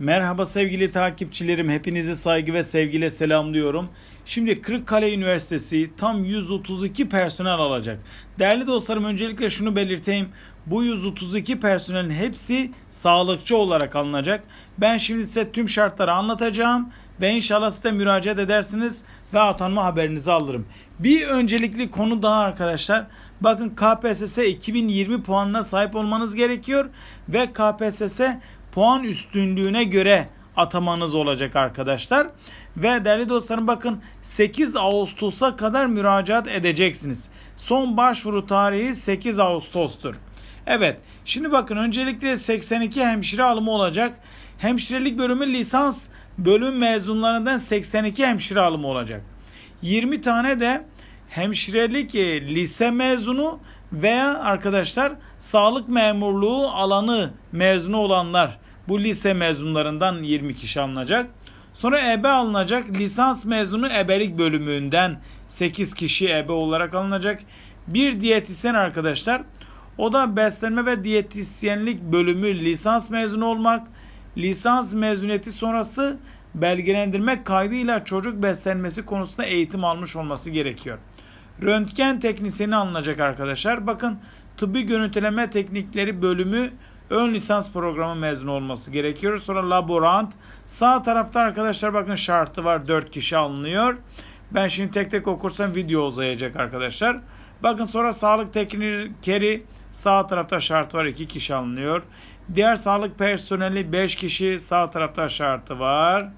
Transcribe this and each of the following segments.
Merhaba sevgili takipçilerim. Hepinizi saygı ve sevgiyle selamlıyorum. Şimdi Kırıkkale Üniversitesi tam 132 personel alacak. Değerli dostlarım öncelikle şunu belirteyim. Bu 132 personelin hepsi sağlıkçı olarak alınacak. Ben şimdi size tüm şartları anlatacağım ve inşallah size müracaat edersiniz ve atanma haberinizi alırım. Bir öncelikli konu daha arkadaşlar. Bakın KPSS 2020 puanına sahip olmanız gerekiyor ve KPSS puan üstünlüğüne göre atamanız olacak arkadaşlar. Ve değerli dostlarım bakın 8 Ağustos'a kadar müracaat edeceksiniz. Son başvuru tarihi 8 Ağustos'tur. Evet şimdi bakın öncelikle 82 hemşire alımı olacak. Hemşirelik bölümü lisans bölüm mezunlarından 82 hemşire alımı olacak. 20 tane de hemşirelik lise mezunu veya arkadaşlar sağlık memurluğu alanı mezunu olanlar bu lise mezunlarından 20 kişi alınacak. Sonra ebe alınacak. Lisans mezunu ebelik bölümünden 8 kişi ebe olarak alınacak. Bir diyetisyen arkadaşlar. O da beslenme ve diyetisyenlik bölümü lisans mezunu olmak. Lisans mezuniyeti sonrası belgelendirme kaydıyla çocuk beslenmesi konusunda eğitim almış olması gerekiyor. Röntgen teknisyeni alınacak arkadaşlar. Bakın tıbbi görüntüleme teknikleri bölümü ön lisans programı mezunu olması gerekiyor. Sonra laborant. Sağ tarafta arkadaşlar bakın şartı var 4 kişi alınıyor. Ben şimdi tek tek okursam video uzayacak arkadaşlar. Bakın sonra sağlık teknikeri sağ tarafta şart var 2 kişi alınıyor. Diğer sağlık personeli 5 kişi sağ tarafta şartı var.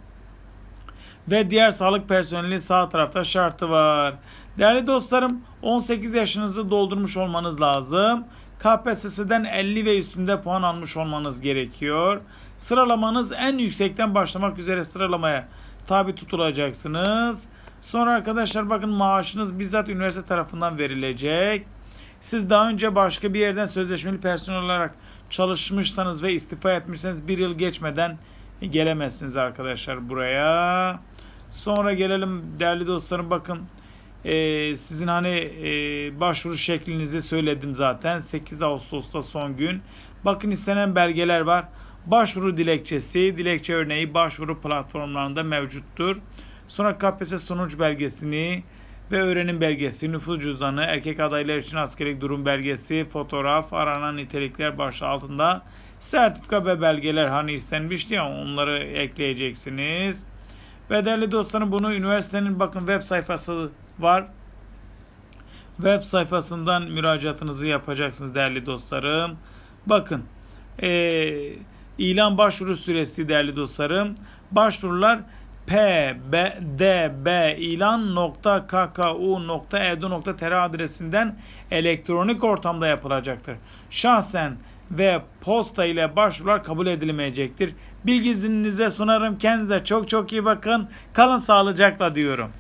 Ve diğer sağlık personeli sağ tarafta şartı var. Değerli dostlarım 18 yaşınızı doldurmuş olmanız lazım. KPSS'den 50 ve üstünde puan almış olmanız gerekiyor. Sıralamanız en yüksekten başlamak üzere sıralamaya tabi tutulacaksınız. Sonra arkadaşlar bakın maaşınız bizzat üniversite tarafından verilecek. Siz daha önce başka bir yerden sözleşmeli personel olarak çalışmışsanız ve istifa etmişseniz bir yıl geçmeden gelemezsiniz arkadaşlar buraya. Sonra gelelim değerli dostlarım bakın ee, sizin hani e, başvuru şeklinizi söyledim zaten 8 Ağustos'ta son gün. Bakın istenen belgeler var. Başvuru dilekçesi, dilekçe örneği başvuru platformlarında mevcuttur. Sonra KPSS sonuç belgesini ve öğrenim belgesi, nüfus cüzdanı, erkek adaylar için askerlik durum belgesi, fotoğraf, aranan nitelikler başlığı altında sertifika ve belgeler hani istenmişti ya onları ekleyeceksiniz. Ve değerli dostlarım bunu üniversitenin bakın web sayfası var. Web sayfasından müracaatınızı yapacaksınız değerli dostlarım. Bakın e, ilan başvuru süresi değerli dostlarım. Başvurular pbdbilan.kku.edu.tr adresinden elektronik ortamda yapılacaktır. Şahsen ve posta ile başvurular kabul edilmeyecektir. Bilginize sunarım. Kendinize çok çok iyi bakın. Kalın sağlıcakla diyorum.